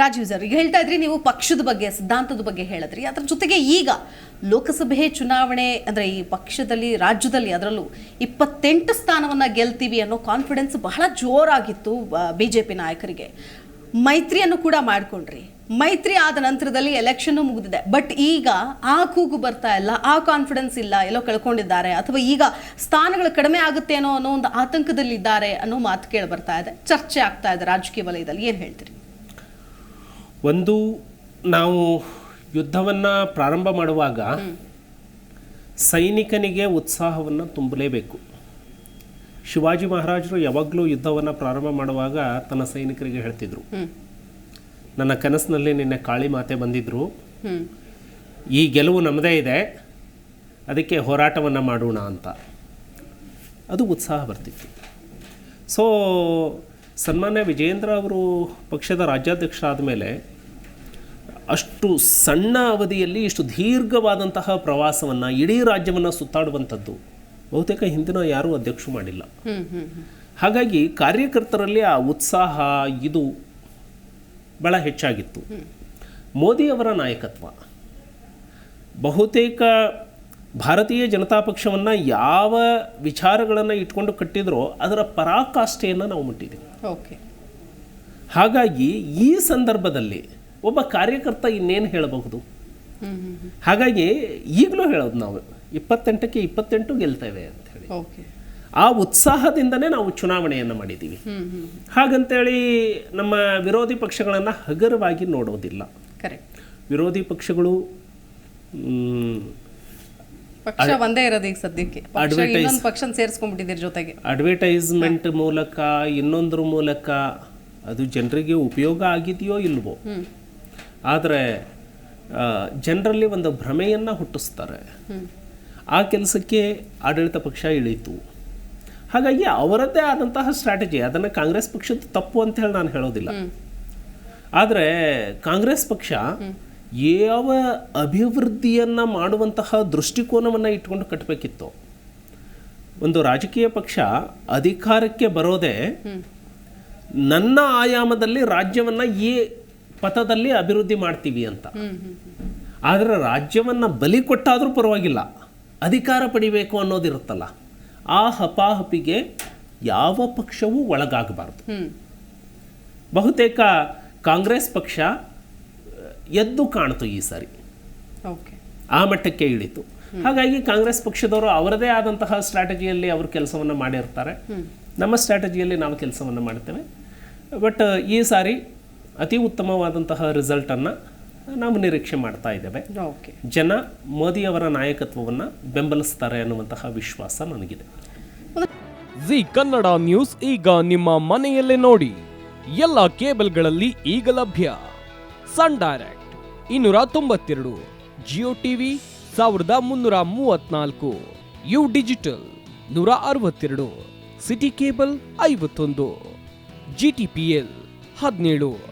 Rajiv sir, ಈಗ ಹೇಳ್ತಾ ಇದ್ರಿ ನೀವು ಪಕ್ಷದ ಬಗ್ಗೆ, ಸಿದ್ಧಾಂತದ ಬಗ್ಗೆ ಹೇಳಿದ್ರಿ. ಅದ್ರ ಜೊತೆಗೆ ಈಗ ಲೋಕಸಭೆ ಚುನಾವಣೆ, ಅಂದ್ರೆ ಈ ಪಕ್ಷದಲ್ಲಿ, ರಾಜ್ಯದಲ್ಲಿ ಅದರಲ್ಲೂ ಇಪ್ಪತ್ತೆಂಟು ಸ್ಥಾನವನ್ನ ಗೆಲ್ತೀವಿ ಅನ್ನೋ ಕಾನ್ಫಿಡೆನ್ಸ್ ಬಹಳ ಜೋರಾಗಿತ್ತು, ಬಿ ಜೆ ಪಿ ನಾಯಕರಿಗೆ. ಮೈತ್ರಿಯನ್ನು ಕೂಡ ಮಾಡ್ಕೊಂಡ್ರಿ. ಮೈತ್ರಿ ಆದ ನಂತರದಲ್ಲಿ ಎಲೆಕ್ಷನ್ನು ಮುಗಿದಿದೆ. ಬಟ್ ಈಗ ಆ ಕೂಗು ಬರ್ತಾ ಇಲ್ಲ, ಆ ಕಾನ್ಫಿಡೆನ್ಸ್ ಇಲ್ಲ, ಎಲ್ಲೋ ಕಳ್ಕೊಂಡಿದ್ದಾರೆ. ಅಥವಾ ಈಗ ಸ್ಥಾನಗಳು ಕಡಿಮೆ ಆಗುತ್ತೇನೋ ಅನ್ನೋ ಒಂದು ಆತಂಕದಲ್ಲಿದ್ದಾರೆ ಅನ್ನೋ ಮಾತು ಕೇಳಿ ಬರ್ತಾ ಇದೆ. ಚರ್ಚೆ ಆಗ್ತಾ ಇದೆ ರಾಜಕೀಯ ವಲಯದಲ್ಲಿ. ಏನು ಹೇಳ್ತೀರಿ? ಒಂದು ನಾವು ಯುದ್ಧವನ್ನು ಪ್ರಾರಂಭ ಮಾಡುವಾಗ ಸೈನಿಕನಿಗೆ ಉತ್ಸಾಹವನ್ನು ತುಂಬಲೇಬೇಕು. ಶಿವಾಜಿ ಮಹಾರಾಜರು ಯಾವಾಗಲೂ ಯುದ್ಧವನ್ನು ಪ್ರಾರಂಭ ಮಾಡುವಾಗ ತನ್ನ ಸೈನಿಕರಿಗೆ ಹೇಳ್ತಿದ್ರು. ನನ್ನ ಕನಸಿನಲ್ಲಿ ನಿನ್ನೆ ಕಾಳಿ ಮಾತೆ ಬಂದಿದ್ರು. ಈ ಗೆಲುವು ನಮ್ಮದೇ ಇದೆ. ಅದಕ್ಕೆ ಹೋರಾಟವನ್ನು ಮಾಡೋಣ ಅಂತ. ಅದು ಉತ್ಸಾಹ ಬರ್ತಿತ್ತು. ಸೊ ಸನ್ಮಾನ್ಯ ವಿಜೇಂದ್ರ ಅವರು ಪಕ್ಷದ ರಾಜ್ಯಾಧ್ಯಕ್ಷರಾದ ಮೇಲೆ ಅಷ್ಟು ಸಣ್ಣ ಅವಧಿಯಲ್ಲಿ ಇಷ್ಟು ದೀರ್ಘವಾದಂತಹ ಪ್ರವಾಸವನ್ನು ಇಡೀ ರಾಜ್ಯವನ್ನು ಸುತ್ತಾಡುವಂಥದ್ದು ಬಹುತೇಕ ಹಿಂದಿನ ಯಾರೂ ಅಧ್ಯಕ್ಷರು ಮಾಡಿಲ್ಲ. ಹಾಗಾಗಿ ಕಾರ್ಯಕರ್ತರಲ್ಲಿ ಆ ಉತ್ಸಾಹ ಇದು ಭಾಳ ಹೆಚ್ಚಾಗಿತ್ತು. ಮೋದಿಯವರ ನಾಯಕತ್ವ. ಬಹುತೇಕ ಭಾರತೀಯ ಜನತಾ ಪಕ್ಷವನ್ನು ಯಾವ ವಿಚಾರಗಳನ್ನು ಇಟ್ಕೊಂಡು ಕಟ್ಟಿದ್ರೋ ಅದರ ಪರಾಕಾಷ್ಠೆಯನ್ನು ನಾವು ಮುಟ್ಟಿದ್ದೀವಿ ಓಕೆ. ಹಾಗಾಗಿ ಈ ಸಂದರ್ಭದಲ್ಲಿ ಒಬ್ಬ ಕಾರ್ಯಕರ್ತ ಇನ್ನೇನು ಹೇಳಬಹುದು? ಹಾಗಾಗಿ ಈಗಲೂ ಹೇಳೋದು ನಾವು ಇಪ್ಪತ್ತೆಂಟಕ್ಕೆ ಇಪ್ಪತ್ತೆಂಟು ಗೆಲ್ತೇವೆ ಅಂತ ಹೇಳಿ. ಓಕೆ. ಆ ಉತ್ಸಾಹದಿಂದನೇ ನಾವು ಚುನಾವಣೆಯನ್ನು ಮಾಡಿದ್ದೀವಿ. ಹಾಗಂತೇಳಿ ನಮ್ಮ ವಿರೋಧಿ ಪಕ್ಷಗಳನ್ನು ಹಗುರವಾಗಿ ನೋಡೋದಿಲ್ಲ. ಕರೆಕ್ಟ್. ವಿರೋಧಿ ಪಕ್ಷಗಳು ಒಂದೇ ಇರೋದು ಈಗ ಸದ್ಯಕ್ಕೆ. ಪಕ್ಷ ಸೇರಿಸ್ಕೊಂಡ್ಬಿಟ್ಟಿದ್ದೀರಿ ಜೊತೆಗೆ. ಅಡ್ವರ್ಟೈಸ್ಮೆಂಟ್ ಮೂಲಕ ಇನ್ನೊಂದ್ರ ಮೂಲಕ ಅದು ಜನರಿಗೆ ಉಪಯೋಗ ಆಗಿದೆಯೋ ಇಲ್ವೋ? ಆದರೆ ಜನರಲ್ಲಿ ಒಂದು ಭ್ರಮೆಯನ್ನು ಹುಟ್ಟಿಸ್ತಾರೆ. ಆ ಕೆಲಸಕ್ಕೆ ಆಡಳಿತ ಪಕ್ಷ ಇಳೀತು ಹಾಗಾಗಿ ಅವರದ್ದೇ ಆದಂತಹ ಸ್ಟ್ರಾಟಜಿ ಅದನ್ನು ಕಾಂಗ್ರೆಸ್ ಪಕ್ಷದ ತಪ್ಪು ಅಂತ ಹೇಳಿ ನಾನು ಹೇಳೋದಿಲ್ಲ. ಆದರೆ ಕಾಂಗ್ರೆಸ್ ಪಕ್ಷ ಯಾವ ಅಭಿವೃದ್ಧಿಯನ್ನು ಮಾಡುವಂತಹ ದೃಷ್ಟಿಕೋನವನ್ನು ಇಟ್ಕೊಂಡು ಕಟ್ಟಬೇಕಿತ್ತು ಒಂದು ರಾಜಕೀಯ ಪಕ್ಷ ಅಧಿಕಾರಕ್ಕೆ ಬರೋದೇ ನನ್ನ ಆಯಾಮದಲ್ಲಿ ರಾಜ್ಯವನ್ನು ಈ ಪಥದಲ್ಲಿ ಅಭಿವೃದ್ಧಿ ಮಾಡ್ತೀವಿ ಅಂತ. ಆದರೆ ರಾಜ್ಯವನ್ನು ಬಲಿ ಕೊಟ್ಟಾದರೂ ಪರವಾಗಿಲ್ಲ. ಅಧಿಕಾರ ಪಡಿಬೇಕು ಅನ್ನೋದಿರುತ್ತಲ್ಲ ಆ ಹಪಾಹಪಿಗೆ ಯಾವ ಪಕ್ಷವೂ ಒಳಗಾಗಬಾರ್ದು. ಬಹುತೇಕ ಕಾಂಗ್ರೆಸ್ ಪಕ್ಷ ಎದ್ದು ಕಾಣ್ತು ಈ ಸಾರಿ. ಓಕೆ. ಆ ಮಟ್ಟಕ್ಕೆ ಇಳಿತು. ಹಾಗಾಗಿ ಕಾಂಗ್ರೆಸ್ ಪಕ್ಷದವರು ಅವರದೇ ಆದಂತಹ ಸ್ಟ್ರಾಟಜಿಯಲ್ಲಿ ಅವರು ಕೆಲಸವನ್ನು ಮಾಡಿರ್ತಾರೆ. ನಮ್ಮ ಸ್ಟ್ರಾಟಜಿಯಲ್ಲಿ ನಾವು ಕೆಲಸವನ್ನು ಮಾಡ್ತೇವೆ. ಬಟ್ ಈ ಸಾರಿ ಅತಿ ಉತ್ತಮವಾದಂತಹ ರಿಸಲ್ಟನ್ನು ನಾವು ನಿರೀಕ್ಷೆ ಮಾಡ್ತಾ ಇದ್ದೇವೆ. ಓಕೆ. ಜನ ಮೋದಿಯವರ ನಾಯಕತ್ವವನ್ನು ಬೆಂಬಲಿಸ್ತಾರೆ ಅನ್ನುವಂತಹ ವಿಶ್ವಾಸ ನನಗಿದೆ. ಜಿ ಕನ್ನಡ ನ್ಯೂಸ್ ಈಗ ನಿಮ್ಮ ಮನೆಯಲ್ಲೇ ನೋಡಿ. ಎಲ್ಲ ಕೇಬಲ್ಗಳಲ್ಲಿ ಈಗ ಲಭ್ಯ. ಸನ್ ಡೈರೆಕ್ಟ್ ಇನ್ನೂರ ತೊಂಬತ್ತೆರಡು ಜಿಯೋ ಟಿವಿ ಸಾವಿರದ ಮುನ್ನೂರ ಮೂವತ್ನಾಲ್ಕು ಯು ಡಿಜಿಟಲ್ ನೂರ ಅರವತ್ತೆರಡು ಸಿಟಿ ಕೇಬಲ್ ಐವತ್ತೊಂದು ಜಿ ಟಿ ಪಿ ಎಲ್ ಹದಿನೇಳು.